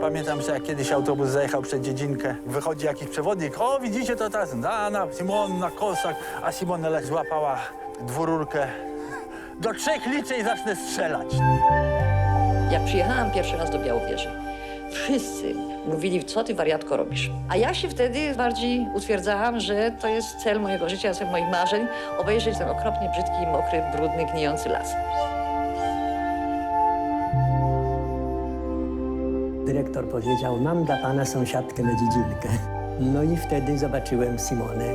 Pamiętam, że jak kiedyś autobus zajechał przed dziedzinkę, wychodzi jakiś przewodnik, o widzicie to teraz, Dana, Simona, Kosak, a Simonela złapała dwururkę. Do trzech liczę i zacznę strzelać. Jak przyjechałam pierwszy raz do Białowieży, wszyscy mówili, co ty wariatko robisz. A ja się wtedy bardziej utwierdzałam, że to jest cel mojego życia, cel moich marzeń, obejrzeć ten okropnie brzydki, mokry, brudny, gnijący las. Dyrektor powiedział, mam dla pana sąsiadkę na dziedzinkę. No i wtedy zobaczyłem Simonę.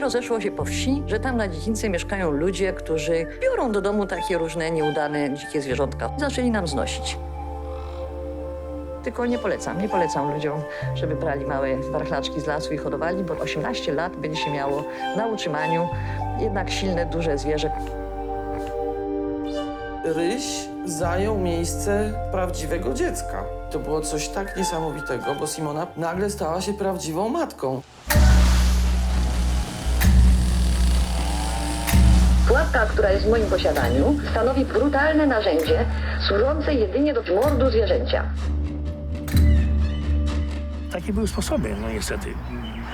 Rozeszło się po wsi, że tam na dziedzińce mieszkają ludzie, którzy biorą do domu takie różne nieudane, dzikie zwierzątka. Zaczęli nam znosić. Tylko nie polecam, nie polecam ludziom, żeby brali małe warchlaczki z lasu i hodowali, bo 18 lat będzie się miało na utrzymaniu jednak silne, duże zwierzę. Ryś zajął miejsce prawdziwego dziecka. To było coś tak niesamowitego, bo Simona nagle stała się prawdziwą matką. Pułapka, która jest w moim posiadaniu, stanowi brutalne narzędzie służące jedynie do mordu zwierzęcia. Takie były sposoby, no niestety.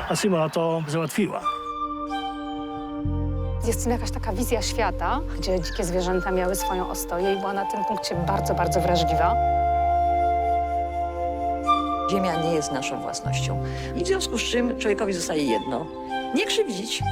A Simona to załatwiła. Jest jakaś taka wizja świata, gdzie dzikie zwierzęta miały swoją ostoję i była na tym punkcie bardzo, bardzo wrażliwa. Ziemia nie jest naszą własnością. I w związku z czym człowiekowi zostaje jedno. Nie krzywdzić,